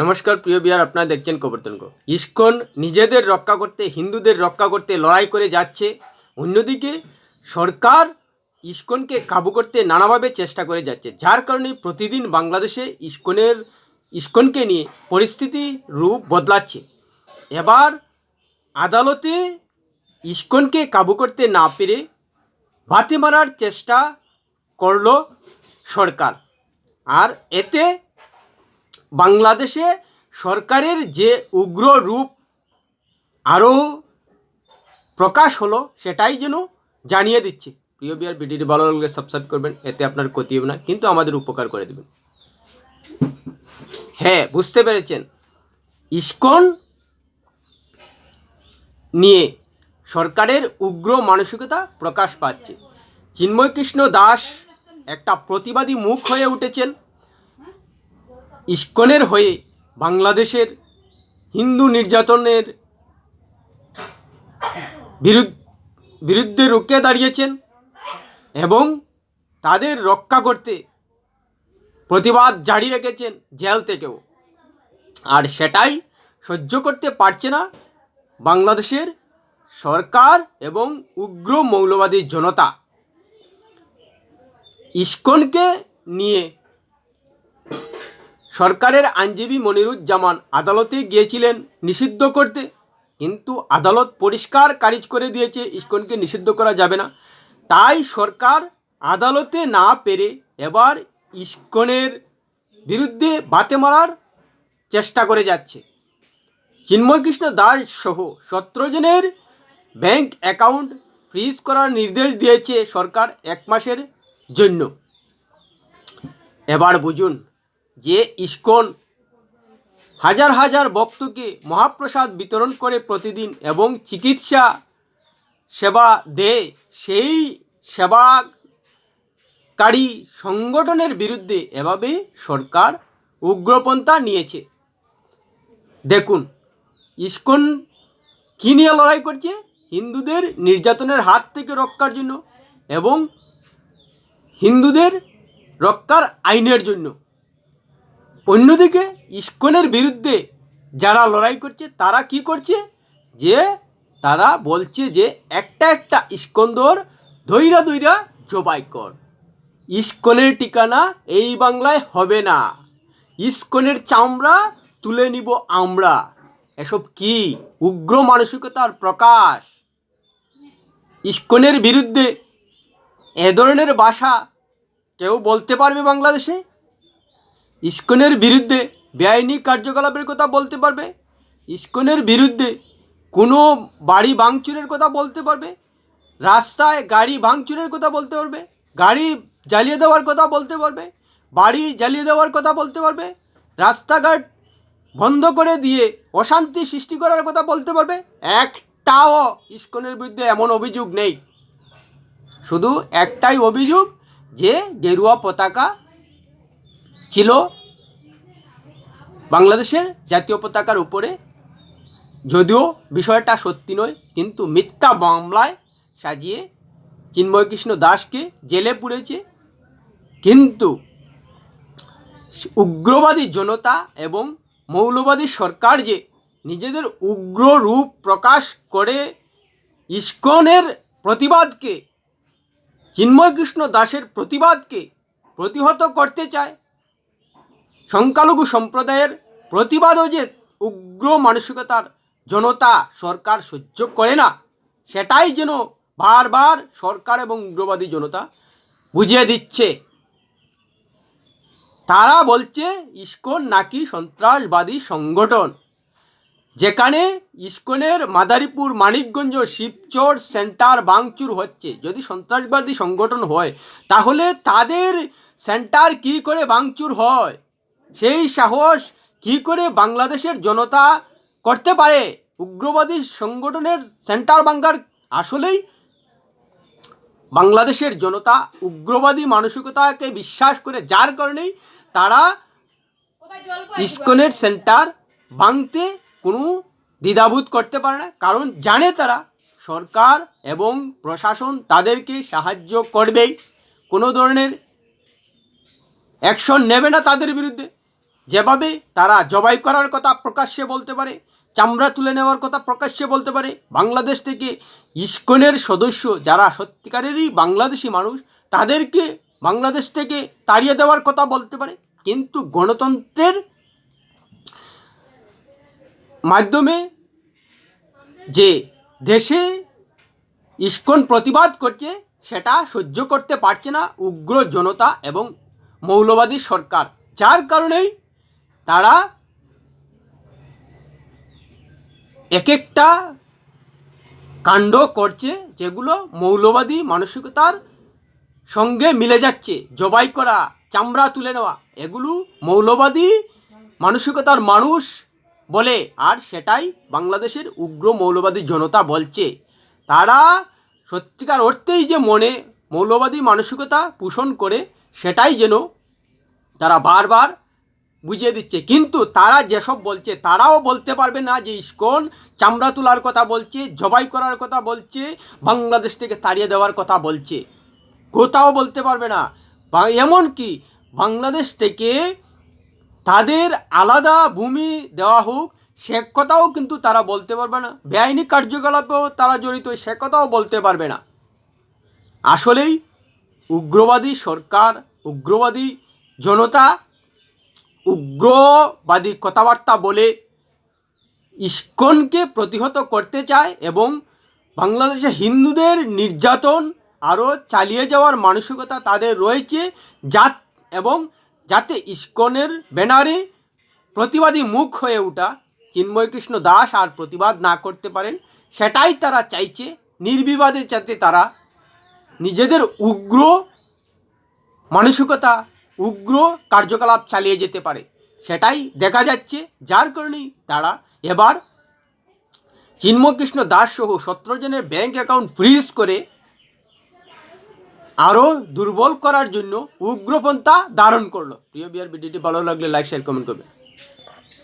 নমস্কার, প্রিয় বিহার, আপনারা দেখছেন কবরতনক ইস্কন নিজেদের রক্ষা করতে, হিন্দুদের রক্ষা করতে, লড়াই করে যাচ্ছে। অন্যদিকে সরকার ইস্কনকে কাবু করতে নানাভাবে চেষ্টা করে যাচ্ছে। যার কারণে প্রতিদিন বাংলাদেশে ইস্কনের, ইস্কনকে নিয়ে পরিস্থিতি রূপ বদলাচ্ছে। এবার আদালতে ইস্কনকে কাবু করতে না পেরে বাতি মারার চেষ্টা করল সরকার। আর এতে বাংলাদেশে সরকারের যে উগ্র রূপ আরও প্রকাশ হলো, সেটাই যেন জানিয়ে দিচ্ছে। প্রিয় বিয়ার, ভিডিওটি ভালো লাগলে সাবস্ক্রাইব করবেন, এতে আপনার ক্ষতি হবে না, কিন্তু আমাদের উপকার করে দেবেন। হ্যাঁ বুঝতে পেরেছেন। ইস্কন নিয়ে সরকারের উগ্র মানসিকতা প্রকাশ পাচ্ছে। চিন্ময় কৃষ্ণ দাস একটা প্রতিবাদী মুখ হয়ে উঠেছেন। ইস্কনের হয়ে বাংলাদেশের হিন্দু নির্যাতনের বিরুদ্ধ রুখে দাঁড়িয়েছেন এবং তাদের রক্ষা করতে প্রতিবাদ জারি রেখেছেন জেল থেকেও। আর সেটাই সহ্য করতে পারছে না বাংলাদেশের সরকার এবং উগ্র মৌলবাদী জনতা। ইস্কনকে নিয়ে সরকারের আইনজীবী মনিরুজ্জামান আদালতে গিয়েছিলেন নিষিদ্ধ করতে। কিন্তু আদালত পরিষ্কার কারিজ করে দিয়েছে, ইস্কনকে নিষিদ্ধ করা যাবে না। তাই সরকার আদালতে না পেরে এবার ইস্কনের বিরুদ্ধে বাতে মারার চেষ্টা করে যাচ্ছে। চিন্ময় কৃষ্ণ দাস সহ সতেরো জনের ব্যাংক অ্যাকাউন্ট ফ্রিজ করার নির্দেশ দিয়েছে সরকার এক মাসের জন্য। এবার বুঝুন যে ইস্কন হাজার হাজার ভক্তকে মহাপ্রসাদ বিতরণ করে প্রতিদিন এবং চিকিৎসা সেবা দেয়, সেই সেবাকারী সংগঠনের বিরুদ্ধে এভাবে সরকার উগ্রপন্থা নিয়েছে। দেখুন, ইস্কন কী নিয়ে লড়াই করছে? হিন্দুদের নির্যাতনের হাত থেকে রক্ষার জন্য এবং হিন্দুদের রক্ষার আইনের জন্য। অন্যদিকে ইস্কনের বিরুদ্ধে যারা লড়াই করছে, তারা কি করছে? যে তারা বলছে যে একটা একটা ইস্কন্দর ধৈরা ধৈরা জবাই কর। ইস্কনের ঠিকানা এই বাংলায় হবে না। ইস্কনের চামড়া তুলে নিব আমরা। এসব কি? উগ্র মানসিকতার প্রকাশ। ইস্কনের বিরুদ্ধে এ ধরনের ভাষা কেউ বলতে পারবে বাংলাদেশে? ইস্কনের বিরুদ্ধে বেআইনি কার্যকলাপের কথা বলতে পারবে? ইস্কনের বিরুদ্ধে কোনো বাড়ি ভাঙচুরের কথা বলতে পারবে? রাস্তায় গাড়ি ভাঙচুরের কথা বলতে পারবে? গাড়ি জ্বালিয়ে দেওয়ার কথা বলতে পারবে? বাড়ি জ্বালিয়ে দেওয়ার কথা বলতে পারবে? রাস্তাঘাট বন্ধ করে দিয়ে অশান্তি সৃষ্টি করার কথা বলতে পারবে? একটাও ইস্কনের বিরুদ্ধে এমন অভিযোগ নেই। শুধু একটাই অভিযোগ যে গেরুয়া পতাকা ছিল বাংলাদেশের জাতীয় পতাকার উপরে। যদিও বিষয়টা সত্যি নয়, কিন্তু মিথ্যা মামলায় সাজিয়ে চিন্ময় কৃষ্ণ দাসকে জেলে পুড়েছে কিন্তু উগ্রবাদী জনতা এবং মৌলবাদী সরকার যে নিজেদের উগ্র রূপ প্রকাশ করে ইস্কনের প্রতিবাদকে চিন্ময় কৃষ্ণ দাসের প্রতিবাদকে প্রতিহত করতে চায় সংখ্যালঘু সম্প্রদায়ের প্রতিবাদও যে উগ্র মানসিকতার জনতা সরকার সহ্য করে না, সেটাই যেন বারবার সরকার এবং উগ্রবাদী জনতা বুঝিয়ে দিচ্ছে। তারা বলছে, ইস্কন নাকি সন্ত্রাসবাদী সংগঠন? যেখানে ইস্কনের মাদারীপুর, মানিকগঞ্জ শিবচর সেন্টার বাংচুর হচ্ছে। যদি সন্ত্রাসবাদী সংগঠন হয়, তাহলে তাদের সেন্টার কি করে বাংচুর হয়? সেই সাহস কি করে বাংলাদেশের জনতা করতে পারে? উগ্রবাদী সংগঠনের সেন্টার বাঙ্গার আসলেই বাংলাদেশের জনতা উগ্রবাদী মানসিকতাকে বিশ্বাস করে যার কারণেই তারা ইস্কনের সেন্টার ভাঙতে কোনো দ্বিধাবোধ করতে পারে না। কারণ জানে তারা সরকার এবং প্রশাসন তাদেরকে সাহায্য করবেই। কোনো ধরনের অ্যাকশন নেবে না তাদের বিরুদ্ধে। যেভাবে তারা জবাই করার কথা প্রকাশ্যে বলতে পারে, চামড়া তুলে নেওয়ার কথা প্রকাশ্যে বলতে পারে, বাংলাদেশ থেকে ইস্কনের সদস্য যারা সত্যিকারেরই বাংলাদেশি মানুষ, তাদেরকে বাংলাদেশ থেকে তাড়িয়ে দেওয়ার কথা বলতে পারে। কিন্তু গণতন্ত্রের মাধ্যমে যে দেশে ইস্কন প্রতিবাদ করছে, সেটা সহ্য করতে পারছে না উগ্র জনতা এবং মৌলবাদী সরকার। যার কারণেই তারা এক একটা কাণ্ড করছে যেগুলো মৌলবাদী মানসিকতার সঙ্গে মিলে যাচ্ছে। জবাই করা, চামড়া তুলে নেওয়া, এগুলো মৌলবাদী মানসিকতার মানুষ বলে, আর সেটাই বাংলাদেশের উগ্র মৌলবাদী জনতা বলছে। তারা সত্যিকার অর্থেই যে মনে মৌলবাদী মানসিকতা পোষণ করে, সেটাই যেন তারা বারবার বুঝিয়ে দিচ্ছে। কিন্তু তারা যেসব বলছে, তারাও বলতে পারবে না যে ইস্কন চামড়া তোলার কথা বলছে, জবাই করার কথা বলছে, বাংলাদেশ থেকে তাড়িয়ে দেওয়ার কথা বলছে। কোথাও বলতে পারবে না। এমনকি বাংলাদেশ থেকে তাদের আলাদা ভূমি দেওয়া হোক, সে কথাও কিন্তু তারা বলতে পারবে না। বেআইনি কার্যকলাপেও তারা জড়িত, সে কথাও বলতে পারবে না। আসলেই উগ্রবাদী সরকার, উগ্রবাদী জনতা উগ্রবাদী কথাবার্তা বলে ইস্কনকে প্রতিহত করতে চায় এবং বাংলাদেশে হিন্দুদের নির্যাতন আরও চালিয়ে যাওয়ার মানসিকতা তাদের রয়েছে যা এবং যাতে ইস্কনের ব্যানারে প্রতিবাদী মুখ হয়ে ওঠা। চিন্ময় কৃষ্ণ দাস আর প্রতিবাদ না করতে পারেন, সেটাই তারা চাইছে। নির্বিবাদে যাতে তারা নিজেদের উগ্র মানসিকতা উগ্র কার্যকলাপ চালিয়ে যেতে পারে। সেটাই দেখা যাচ্ছে, যার কারণেই তারা এবার চিন্মকৃষ্ণ দাস সহ সতেরো জনের ব্যাংক অ্যাকাউন্ট ফ্রিজ করে আরও দুর্বল করার জন্য উগ্রপন্থা ধারণ করল। প্রিয় বিয়ার ভিডিওটি ভালো লাগলে লাইক শেয়ার কমেন্ট করবে।